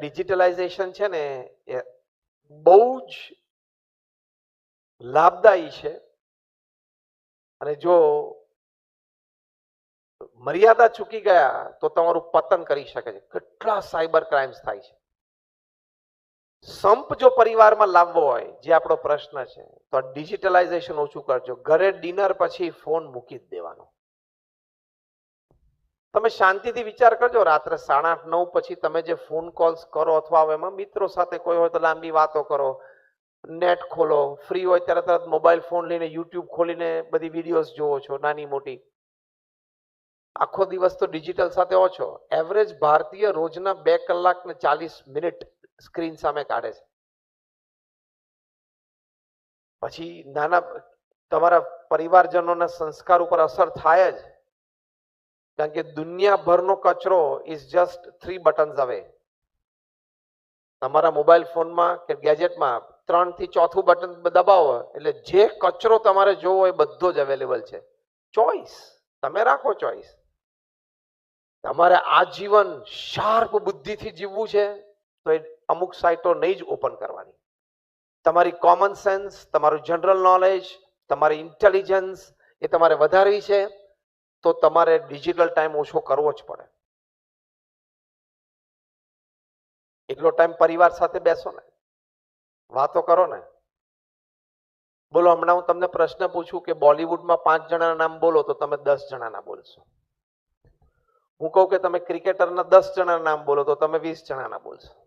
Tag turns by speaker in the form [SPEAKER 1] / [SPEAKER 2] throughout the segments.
[SPEAKER 1] Digitalisation છે ને એ બહુ જ લાભદાયી છે. અને જો મર્યાદા ચૂકી ગયા તો તમારું પતન કરી શકે છે. કેટલા સાયબર ક્રાઇમ્સ થાય છે. સંપ જો પરિવારમાં લાવવો હોય, જે આપણો પ્રશ્ન છે, તો ડિજિટલાઇઝેશન ઓછું કરજો. ઘરે ડિનર પછી ફોન મૂકી જ દેવાનો. તમે શાંતિથી વિચાર કરજો. રાત્રે સાડા આઠ નવ પછી તમે જે ફોન કોલ્સ કરો અથવા એમાં મિત્રો સાથે કોઈ હોય તો લાંબી વાતો કરો. નેટ ખોલો. ફ્રી હોય ત્યારે તરત મોબાઈલ ફોન લઈને યુટ્યુબ ખોલીને બધી વિડીયોઝ જોવો છો, નાની મોટી. આખો દિવસ તો ડિજિટલ સાથે ઓછો એવરેજ ભારતીય રોજના બે કલાક ને ચાલીસ મિનિટ સ્ક્રીન સામે કાઢે છે. પછી નાના તમારા પરિવારજનોના સંસ્કાર ઉપર અસર થાય જ. કારણ કે દુનિયાભરનો કચરો ઇઝ જસ્ટ થ્રી બટન્સ અવે તમારા મોબાઈલ ફોનમાં કે ગેજેટમાં ત્રણથી ચોથું બટન દબાવો એટલે જે કચરો તમારે જોવો એ બધો જ અવેલેબલ છે. ચોઈસ તમે રાખો ચોઈસ તમારે આ જીવન શાર્પ બુદ્ધિથી જીવવું છે તો એ અમુક સાઇટો નહીં જ ઓપન કરવાની. તમારી કોમન સેન્સ તમારું જનરલ નોલેજ તમારી ઇન્ટેલિજન્સ એ તમારે વધારવી છે. તો તમારે ડિજિટલ ટાઈમ ઓછો કરવો જ પડે. એટલો ટાઈમ પરિવાર સાથે બેસો ને. વાતો કરો ને. બોલો, હમણાં હું તમને પ્રશ્ન પૂછું કે બોલિવૂડમાં પાંચ જણાના નામ બોલો તો તમે દસ જણાના બોલશો. હું કહું કે તમે ક્રિકેટરના દસ જણાના નામ બોલો તો તમે વીસ જણાના બોલશો.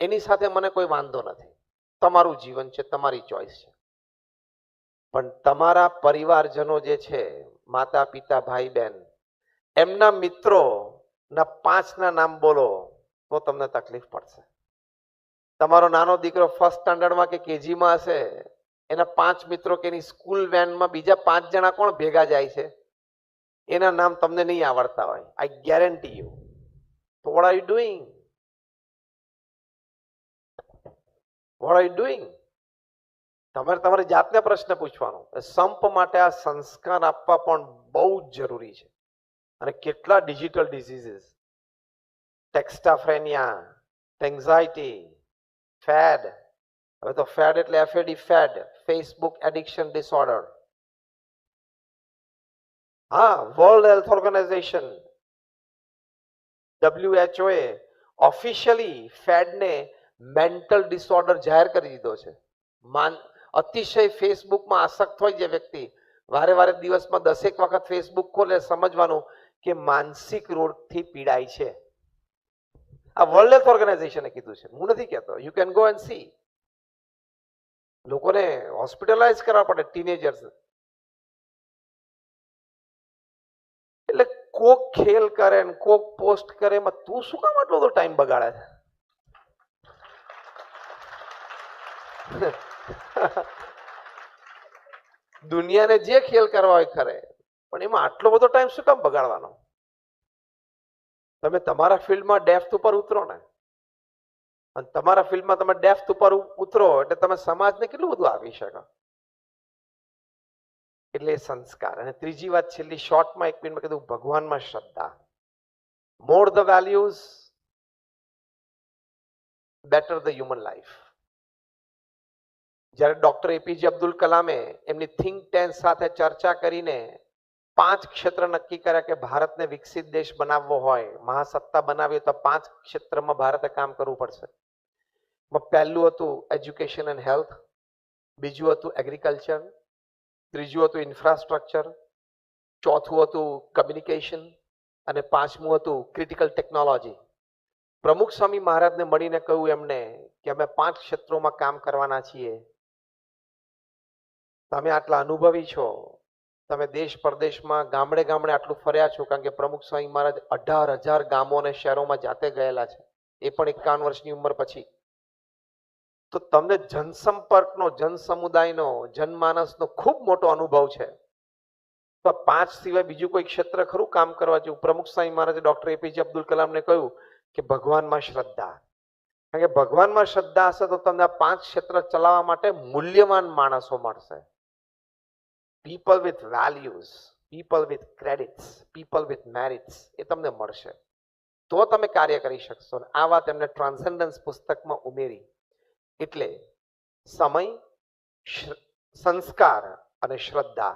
[SPEAKER 1] એની સાથે મને કોઈ વાંધો નથી. તમારું જીવન છે, તમારી ચોઈસ છે. પણ તમારા પરિવારજનો જે છે માતા પિતા ભાઈ બહેન એમના મિત્રો ના પાંચના નામ બોલો, તો તમને તકલીફ પડશે. તમારો નાનો દીકરો ફર્સ્ટ સ્ટાન્ડર્ડમાં કે કેજીમાં હશે, એના પાંચ મિત્રો કે એની સ્કૂલ વેનમાં બીજા પાંચ જણા કોણ ભેગા જાય છે? એના નામ તમને નહીં આવડતા હોય. આઈ ગેરંટી યુ તો what are you doing what are you doing તમારે તમારી જાતને પ્રશ્ન પૂછવાનો. સંપ માટે આ સંસ્કાર આપવા પણ બહુ જ જરૂરી છે. અને કેટલા digital diseases textaphrenia anxiety FAD. હવે તો ફેડ એટલે FAD fad. Facebook addiction disorder. હા, વર્લ્ડ હેલ્થ ઓર્ગેનાઇઝેશન. ડબ્લ્યુએચઓ એ ઓફિશિયલી ફેડને મેન્ટલ ડિસઓર્ડર જાહેર કરી દીધો છે. અતિશય ફેસબુકમાં આસક્ત હોય જે વ્યક્તિ વારે વારે દિવસમાં દસેક વખત ફેસબુક ખોલે, સમજવાનું કે માનસિક રોગથી પીડાય છે. આ વર્લ્ડ હેલ્થ ઓર્ગેનાઇઝેશને કીધું છે. હું નથી કહેતો. You can go and see લોકોને હોસ્પિટલાઇઝ કરવા પડે ટીનેજર્સ એટલે કોક ખેલ કરે ને કોક પોસ્ટ કરે એમાં તું શું કામ આટલો બધો ટાઈમ બગાડે છે? દુનિયાને જે ખેલ કરવા હોય ખરે, પણ એમાં આટલો બધો ટાઈમ શું કામ બગાડવાનો? તમે તમારા ફિલ્ડમાં ડેફ્થ ઉપર ઉતરો ને. અને તમારા ફિલ્ડમાં તમે ડેફ્થ ઉપર ઉતરો એટલે તમે સમાજને કેટલું બધું આપી શકો? એટલે સંસ્કાર. અને ત્રીજી વાત છેલ્લી શોર્ટમાં એક મિનિટમાં કીધું, ભગવાનમાં શ્રદ્ધા. More the values better the human life જ્યારે ડોક્ટર એપીજે અબ્દુલ કલામે એમની થિંક ટેન્ક સાથે ચર્ચા કરીને પાંચ ક્ષેત્ર નક્કી કર્યા કે ભારતને વિકસિત દેશ બનાવવો હોય, મહાસત્તા બનાવી તો પાંચ ક્ષેત્રમાં ભારતે કામ કરવું પડશે. પહેલું હતું એજ્યુકેશન એન્ડ હેલ્થ બીજું હતું એગ્રીકલ્ચર ત્રીજું હતું ઇન્ફ્રાસ્ટ્રક્ચર ચોથું હતું કમ્યુનિકેશન અને પાંચમું હતું ક્રિટિકલ ટેકનોલોજી પ્રમુખ સ્વામી મહારાજને મળીને કહ્યું એમને કે અમે પાંચ ક્ષેત્રોમાં કામ કરવાના છીએ. તમે આટલા અનુભવી છો. તમે દેશ પરદેશમાં ગામડે ગામડે આટલું ફર્યા છો કારણ કે પ્રમુખ સ્વામી મહારાજ અઢાર હજાર ગામો અને શહેરોમાં જાતે ગયેલા છે. એ પણ એકાવન વર્ષની ઉંમર પછી. તો તમને જનસંપર્કનો, જનસમુદાયનો, જનમાનસનો ખૂબ મોટો અનુભવ છે. તો પાંચ સિવાય બીજું કોઈ ક્ષેત્ર ખરું કામ કરવા જેવું? પ્રમુખ સ્વામી મહારાજે ડોક્ટર એપીજે અબ્દુલ કલામને કહ્યું કે ભગવાનમાં શ્રદ્ધા. કારણ કે ભગવાનમાં શ્રદ્ધા હશે તો તમને આ પાંચ ક્ષેત્ર ચલાવવા માટે મૂલ્યવાન માણસો મળશે. People with values people with credits people with merits એ તમને મળશે. તો તમે કાર્ય કરી શકશો. ને આ વાત એમને ટ્રાન્સેન્ડન્સ પુસ્તકમાં ઉમેરી. એટલે સમય સંસ્કાર અને શ્રદ્ધા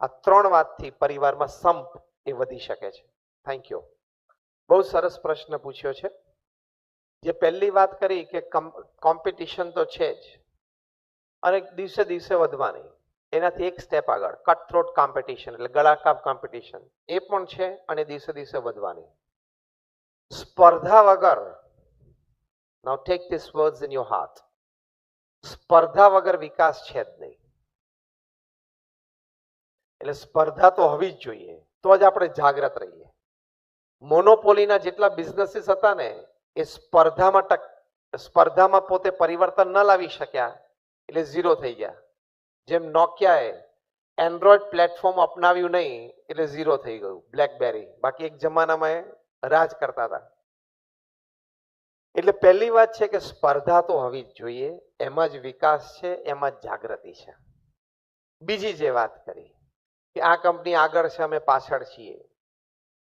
[SPEAKER 1] આ ત્રણ વાતથી પરિવારમાં સંપ એ વધી શકે છે. થેન્ક યુ બહુ સરસ પ્રશ્ન પૂછ્યો છે. જે પહેલી વાત કરી કે કોમ્પિટિશન તો છે જ. અને દિવસે દિવસે વધવાની. એનાથી એક સ્ટેપ આગળ. કટ થ્રોટ કોમ્પિટિશન એટલે ગળાકાપ કોમ્પિટિશન એ પણ છે અને દિવસે દિવસે વધવાની. સ્પર્ધા વગર now take this words in your heart સ્પર્ધા વગર વિકાસ છે જ નહીં. એટલે સ્પર્ધા તો હોવી જ જોઈએ. તો જ આપણે જાગ્રત રહીએ. મોનોપોલીના જેટલા બિઝનેસીસ હતા ને, એ સ્પર્ધામાં ટક, સ્પર્ધામાં પોતે પરિવર્તન ન લાવી શક્યા. એટલે ઝીરો થઈ ગયા. જેમ નોકિયાએ એન્ડ્રોઈડ પ્લેટફોર્મ અપનાવ્યું નહીં, એટલે ઝીરો થઈ ગયું બ્લેકબેરી બાકી એક જમાનામાં એ રાજ કરતા હતા. એટલે પહેલી વાત છે કે સ્પર્ધા તો હોવી જ જોઈએ, એમાં જ વિકાસ છે, એમાં જ જાગૃતિ છે. બીજી જે વાત કરી, કે આ કંપની આગળ છે, અમે પાછળ છીએ.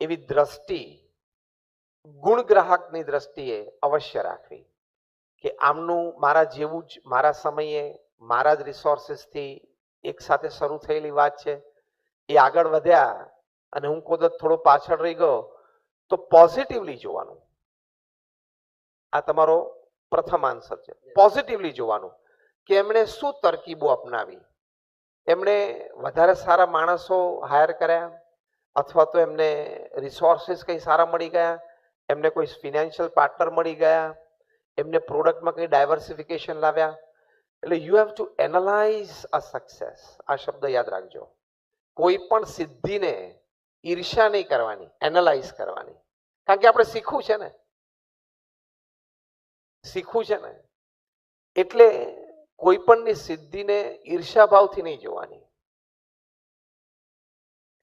[SPEAKER 1] એવી દ્રષ્ટિ, ગુણ ગ્રાહકની દ્રષ્ટિએ અવશ્ય રાખવી, કે આમનું મારા જેવું જ, મારા સમયે મારા જ રિસોર્સિસથી એક સાથે શરૂ થયેલી વાત છે. એ આગળ વધ્યા અને હું કોદત થોડો પાછળ રહી ગયો તો પોઝિટિવલી જોવાનું. આ તમારો પ્રથમ આન્સર છે. પોઝિટિવલી જોવાનું કે એમણે શું તરકીબો અપનાવી? એમણે વધારે સારા માણસો હાયર કર્યા અથવા તો એમને રિસોર્સિસ કંઈ સારા મળી ગયા? એમને કોઈ ફિનાન્શિયલ પાર્ટનર મળી ગયા? એમને પ્રોડક્ટમાં કંઈ ડાયવર્સિફિકેશન લાવ્યા? એટલે you have to analyse a success આ શબ્દ યાદ રાખજો. કોઈ પણ સિદ્ધિને ઈર્ષ્યા નહીં કરવાની એનાલાઇઝ કરવાની. કારણ કે આપણે શીખવું છે ને. શીખવું છે ને. એટલે કોઈ પણની સિદ્ધિને ઈર્ષ્યાભાવથી નહીં જોવાની.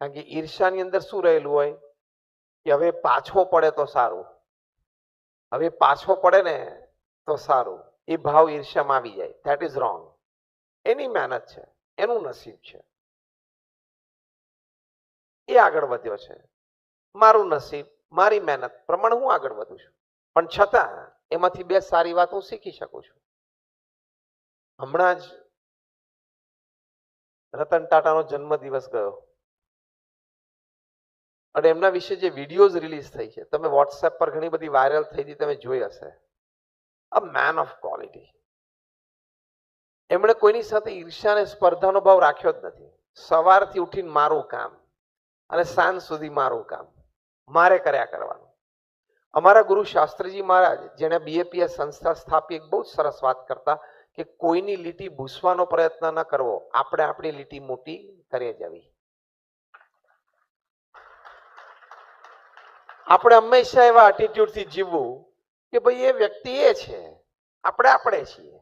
[SPEAKER 1] કારણ કે ઈર્ષ્યાની અંદર શું રહેલું હોય? કે હવે પાછો પડે તો સારું. હવે પાછો પડે ને તો સારું. એ ભાવ ઈર્ષ્યામાં આવી જાય. ધેટ ઇઝ રોંગ એની મહેનત છે. એનું નસીબ છે. એ આગળ વધ્યો છે. મારું નસીબ, મારી મહેનત પ્રમાણે હું આગળ વધું છું. પણ છતાં એમાંથી બે સારી વાત હું શીખી શકું છું. હમણાં જ રતન ટાટાનો જન્મદિવસ ગયો. અને એમના વિશે જે વિડીયોઝ રિલીઝ થઈ છે, તમે વોટ્સએપ પર ઘણી બધી વાયરલ થઈ હતી, તમે જોઈ હશે. અ મેન ઓફ ક્વોલિટી એમણે કોઈની સાથે ઈર્ષ્યા અને સ્પર્ધાનો ભાવ રાખ્યો જ નથી. સવારથી ઉઠીને મારું કામ અને સાંજ સુધી મારું કામ. મારે કર્યા કરવાનું. અમારા ગુરુ શાસ્ત્રીજી મહારાજ, જેણે બીએપીએસ સંસ્થા સ્થાપી, એક બહુ સરસ વાત કરતા કે કોઈની લીટી ભૂસવાનો પ્રયત્ન ન કરવો. આપણે આપણી લીટી મોટી કરી જવી. આપણે હંમેશા એવા એટીટ્યુડથી જીવવું કે ભાઈ એ વ્યક્તિ એ છે. આપણે આપણે છીએ.